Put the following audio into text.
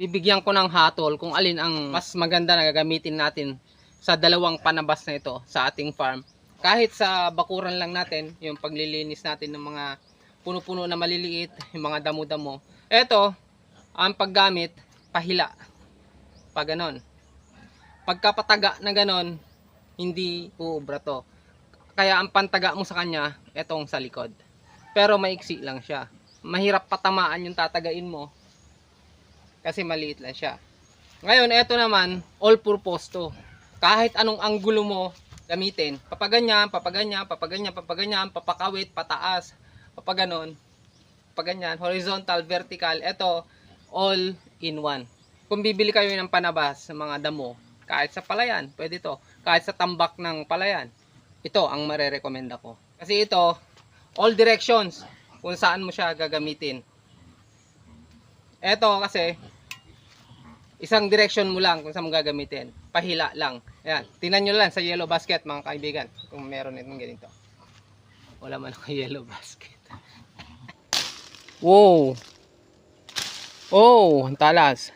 bibigyan ko ng hatol kung alin ang mas maganda na gagamitin natin sa dalawang panabas na ito sa ating farm. Kahit sa bakuran lang natin, yung paglilinis natin ng mga puno-puno na maliliit, yung mga damo-damo. Ito, ang paggamit, pahila. Pag ganon. Pagkapataga na ganon, hindi uubra to. Kaya ang pantaga mo sa kanya, etong sa likod. Pero maiksi lang siya. Mahirap patamaan yung tatagain mo. Kasi maliit lang siya. Ngayon, eto naman, all purpose to. Kahit anong anggulo mo gamitin. Papaganyan, papaganyan, papaganyan, papaganyan, papakawit, pataas, papaganon, paganyan, horizontal, vertical. Ito, all in one. Kung bibili kayo ng panabas sa mga damo, kahit sa palayan, pwede to. Kahit sa tambak ng palayan, ito ang marerekomenda ko. Kasi ito, all directions, kung saan mo siya gagamitin. Ito kasi, isang direction mo lang kung saan mo gagamitin. Pahila lang. Ayan. Tingnan nyo lang sa yellow basket mga kaibigan. Kung meron itong ganito. Wala man ako yellow basket. wow. Oh, ang talas.